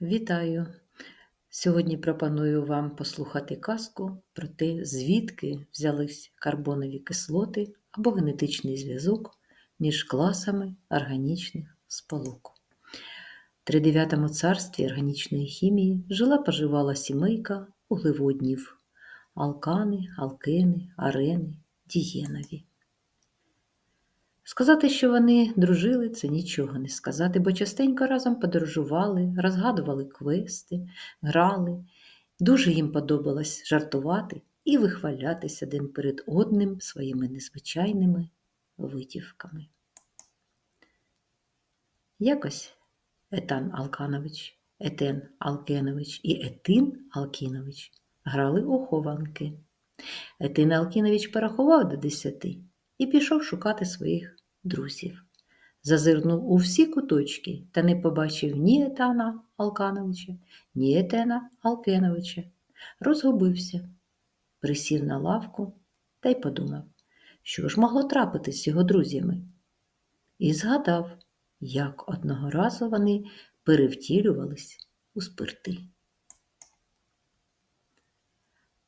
Вітаю! Сьогодні пропоную вам послухати казку про те, звідки взялись карбонові кислоти або генетичний зв'язок між класами органічних сполук. В тридев'ятому царстві органічної хімії жила поживала сімейка углеводнів алкани, алкени, арени, дієнові. Сказати, що вони дружили, це нічого не сказати, бо частенько разом подорожували, розгадували квести, грали. Дуже їм подобалось жартувати і вихвалятися один перед одним своїми незвичайними витівками. Якось Етан Алканович, Етен Алкенович і Етин Алкінович грали у хованки. Етин Алкінович порахував до десяти і пішов шукати своїх друзів. Зазирнув у всі куточки та не побачив ні Етана Алкановича, ні Етена Алкеновича. Розгубився, присів на лавку та й подумав, що ж могло трапитись з його друзями. І згадав, як одного разу вони перевтілювались у спирти.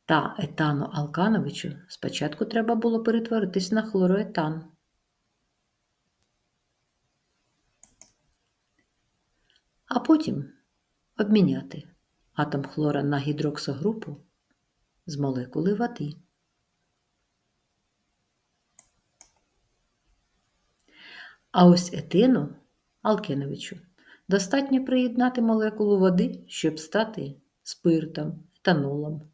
Та Етану Алкановичу спочатку треба було перетворитись на хлороетан. А потім обміняти атом хлора на гідроксогрупу з молекули води. А ось етину Алкеновичу достатньо приєднати молекулу води, щоб стати спиртом, етанолом.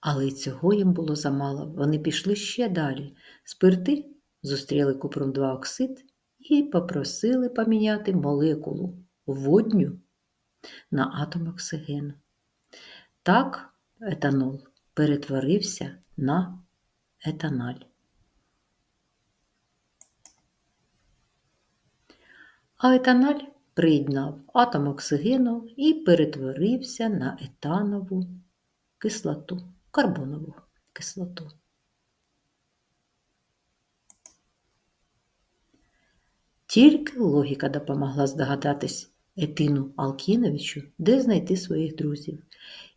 Але й цього їм було замало. Вони пішли ще далі. Спирти зустріли купром 2 оксид і попросили поміняти молекулу водню на атом оксигену. Так етанол перетворився на етаналь. А етаналь приєднав атом оксигену і перетворився на етанову кислоту карбонову кислоту. Тільки логіка допомогла здогадатись Етину Алкіновичу, де знайти своїх друзів,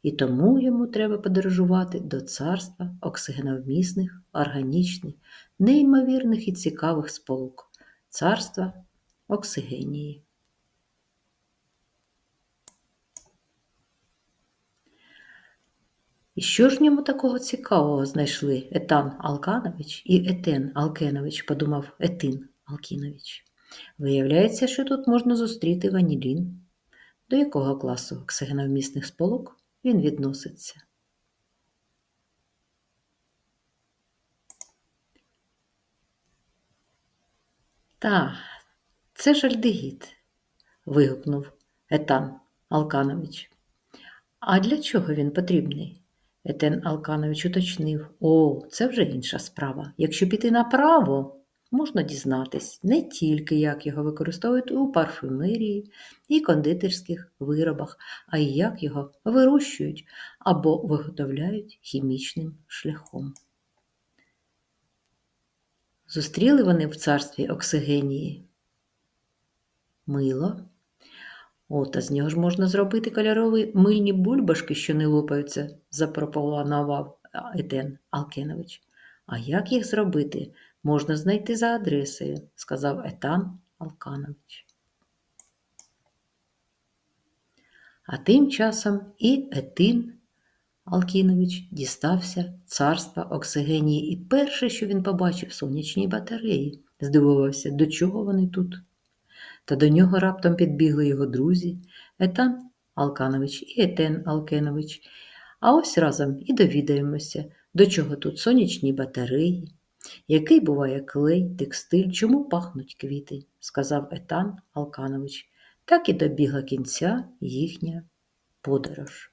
і тому йому треба подорожувати до царства оксигеновмісних, органічних, неймовірних і цікавих сполук, царства Оксигенії. І що ж в ньому такого цікавого знайшли Етан Алканович і Етен Алкенович, подумав Етин Алкінович. Виявляється, що тут можна зустріти ванілін. До якого класу оксигеновмісних сполук він відноситься? Та, це ж альдегід, вигукнув Етан Алканович. А для чого він потрібний? Етен Алканович уточнив. О, це вже інша справа. Якщо піти направо, можна дізнатись не тільки, як його використовують у парфюмерії і кондитерських виробах, а й як його вирощують або виготовляють хімічним шляхом. Зустріли вони в царстві Оксигенії мило. О, та з нього ж можна зробити кольорові мильні бульбашки, що не лопаються, запропонував Етен Алкенович. А як їх зробити, можна знайти за адресою, сказав Етан Алканович. А тим часом і Етин Алкінович дістався царства Оксигенії, і перше, що він побачив, сонячні батареї, здивувався, до чого вони тут. Та до нього раптом підбігли його друзі Етан Алканович і Етен Алкенович. А ось разом і довідаємося, до чого тут сонячні батареї, який буває клей, текстиль, чому пахнуть квіти, сказав Етан Алканович. Так і добігла кінця їхня подорож.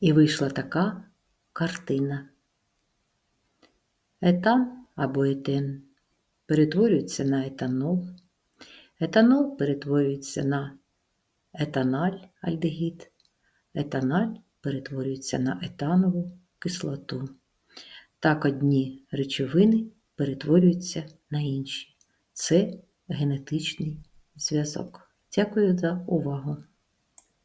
І вийшла така картина. Етан або етен перетворюється на етанол. Етанол перетворюється на етаналь альдегід. Етаналь перетворюється на етанову кислоту. Так одні речовини перетворюються на інші. це генетичний зв'язок. Дякую за увагу!